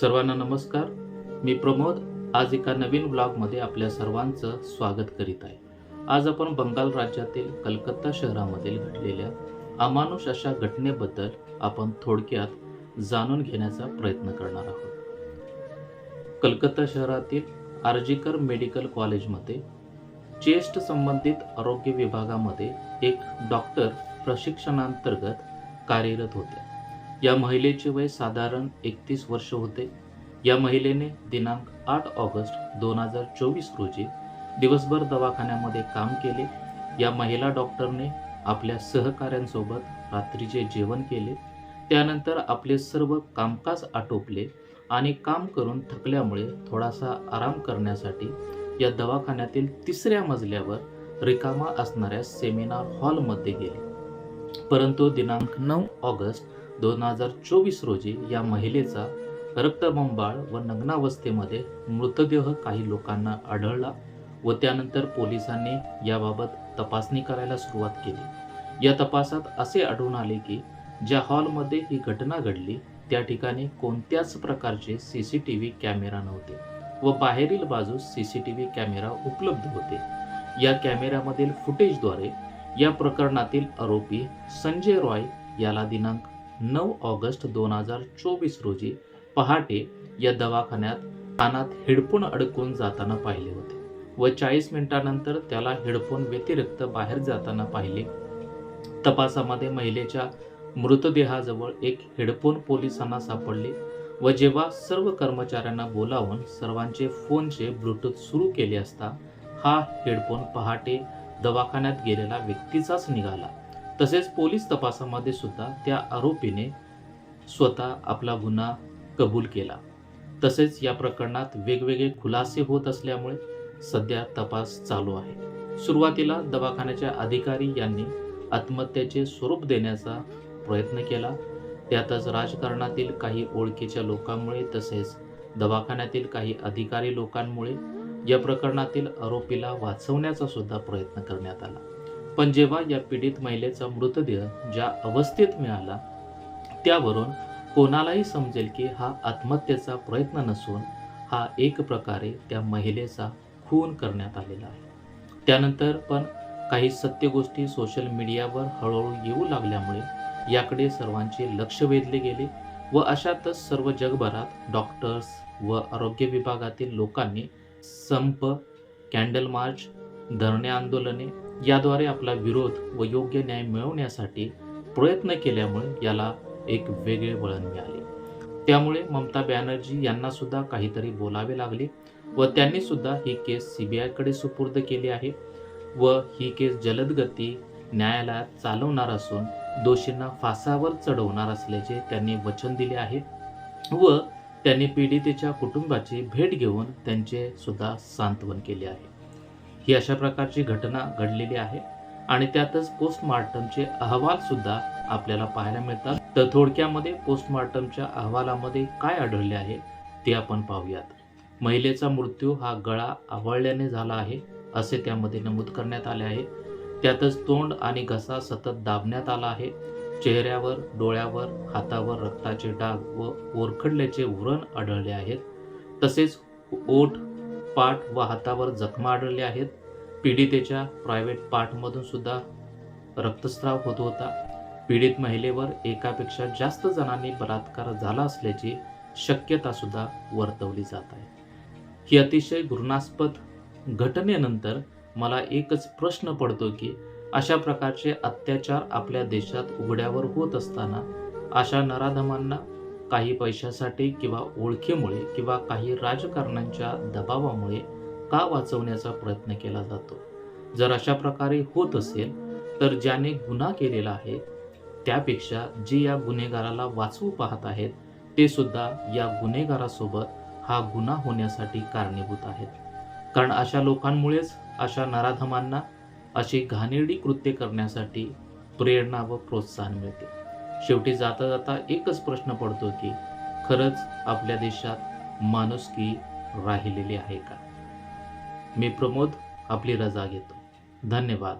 सर्वांना नमस्कार. मी प्रमोद. आज एका नवीन ब्लॉगमध्ये आपल्या सर्वांचं स्वागत करीत आहे. आज आपण बंगाल राज्यातील कलकत्ता शहरामधील घडलेल्या अमानुष अशा घटनेबद्दल आपण थोडक्यात जाणून घेण्याचा प्रयत्न करणार आहोत. कलकत्ता शहरातील आर्जिकर मेडिकल कॉलेजमध्ये चेस्ट संबंधित आरोग्य विभागामध्ये एक डॉक्टर प्रशिक्षणांतर्गत कार्यरत होत्या. या महिलेचे वय साधारण एकतीस वर्ष होते. या महिलेने दिनांक आठ ऑगस्ट दोन हजार चोवीस रोजी दिवसभर दवाखान्यामध्ये काम केले. या महिला डॉक्टरने आपल्या सहकाऱ्यांसोबत रात्रीचे जेवण केले. त्यानंतर आपले सर्व कामकाज आटोपले आणि काम करून थकल्यामुळे थोडासा आराम करण्यासाठी या दवाखान्यातील तिसऱ्या मजल्यावर रिकामा असणाऱ्या सेमिनार हॉलमध्ये गेले. परंतु दिनांक नऊ ऑगस्ट दोन हजार चोवीस रोजी या महिलेचा रक्तबंबाळ व नग्नावस्थेमध्ये मृतदेह काही लोकांना आढळला व त्यानंतर पोलिसांनी याबाबत तपासणी करायला सुरुवात केली. या तपासात असे आढळून आले की ज्या हॉलमध्ये ही घटना घडली त्या ठिकाणी कोणत्याच प्रकारचे C C T V camera नव्हते व बाहेरील बाजूस C C T V camera उपलब्ध होते. या कॅमेऱ्यामधील फुटेजद्वारे या प्रकरणातील आरोपी संजय रॉय याला दिनांक नऊ ऑगस्ट दोन हजार चोवीस रोजी पहाटे या दवाखान्यात कानात हेडफोन अडकून जाताना पाहिले होते व चाळीस मिनिटानंतर त्याला हेडफोन व्यतिरिक्त बाहेर जाताना पाहिले. तपासामध्ये महिलेच्या मृतदेहाजवळ एक हेडफोन पोलिसांना सापडले व जेव्हा सर्व कर्मचाऱ्यांना बोलावून सर्वांचे फोनचे ब्लूटूथ सुरू केले असता हा हेडफोन पहाटे दवाखान्यात गेलेला व्यक्तीचाच निघाला. तसेच पोलीस तपासामध्ये सुद्धा त्या आरोपीने स्वतः आपला गुन्हा कबूल केला. तसेच या प्रकरणात वेगवेगळे खुलासे होत असल्यामुळे सध्या तपास चालू आहे. सुरुवातीला दवाखान्याच्या अधिकारी यांनी आत्महत्येचे स्वरूप देण्याचा प्रयत्न केला. त्यातच राजकारणातील काही ओळखीच्या लोकांमुळे तसेच दवाखान्यातील काही अधिकारी लोकांमुळे या प्रकरणातील आरोपीला वाचवण्याचा सुद्धा प्रयत्न करण्यात आला. पण जेव्हा या पीडित महिलेचा मृतदेह ज्या अवस्थेत मिळाला त्यावरून कोणालाही समजेल की हा आत्महत्येचा प्रयत्न नसून हा एक प्रकारे त्या महिलेचा खून करण्यात आलेला आहे. त्यानंतर पण काही सत्य गोष्टी सोशल मीडियावर हळूहळू येऊ लागल्यामुळे याकडे सर्वांचे लक्ष वेधले गेले व अशातच सर्व जगभरात डॉक्टर्स व आरोग्य विभागातील लोकांनी संप कॅन्डल मार्च धरणे आंदोलने याद्वारे आपला विरोध व योग्य न्याय मिळवण्यासाठी प्रयत्न केल्यामुळे याला एक वेगळे वळण मिळाले. त्यामुळे ममता बॅनर्जी यांना सुद्धा काहीतरी बोलावे लागले व त्यांनी सुद्धा ही केस सी बी आयकडे सुपूर्द केली आहे व ही केस जलदगती न्यायालयात चालवणार असून दोषींना फासावर चढवणार असल्याचे त्यांनी वचन दिले आहे व त्यांनी पीडितेच्या कुटुंबाची भेट घेऊन त्यांचे सुद्धा सांत्वन केले आहे. ही अशा प्रकारची घटना घडलेली आहे. आणि त्यातच पोस्टमार्टमचे अहवाल सुद्धा आपल्याला पाहायला मिळतात. तर थोडक्यामध्ये पोस्टमार्टमच्या अहवालामध्ये काय आढळले आहे ते आपण पाहूयात. महिलेचा मृत्यू हा गळा आवळल्याने झाला आहे असे त्यामध्ये नमूद करण्यात आले आहे. त्यातच तोंड आणि घसा सतत दाबण्यात आला आहे. चेहऱ्यावर डोळ्यावर हातावर रक्ताचे डाग व ओरखडल्याचे व्रण आढळले आहेत. तसेच ओठ पाठ व हातावर जखमा आढळल्या आहेत. पीडितेच्या प्रायव्हेट पार्टमधून सुद्धा रक्तस्राव होत होता. पीडित महिलेवर एकापेक्षा जास्त जणांनी बलात्कार झाला असल्याची शक्यता सुद्धा वर्तवली जात आहे. ही अतिशय घृणास्पद घटनेनंतर मला एकच प्रश्न पडतो की अशा प्रकारचे अत्याचार आपल्या देशात उघड्यावर होत असताना अशा नराधमांना काही पैशासाठी किंवा ओळखीमुळे किंवा काही राजकारणांच्या दबावामुळे का वाचवण्याचा प्रयत्न केला जातो? जर अशा प्रकारे होत असेल तर ज्याने गुन्हा केलेला आहे त्यापेक्षा जे या गुन्हेगाराला वाचवू पाहत आहेत ते सुद्धा या गुन्हेगारासोबत हा गुन्हा होण्यासाठी कारणीभूत आहेत. कारण अशा लोकांमुळेच अशा नराधमांना अशी घाणेरडी कृत्य करण्यासाठी प्रेरणा व प्रोत्साहन मिळते. शेवटी जाता जाता एकच प्रश्न पडतो की खरंच आपल्या देशात माणुसकी राहिलेली आहे का? मी प्रमोद आपली रजा घेतो. धन्यवाद.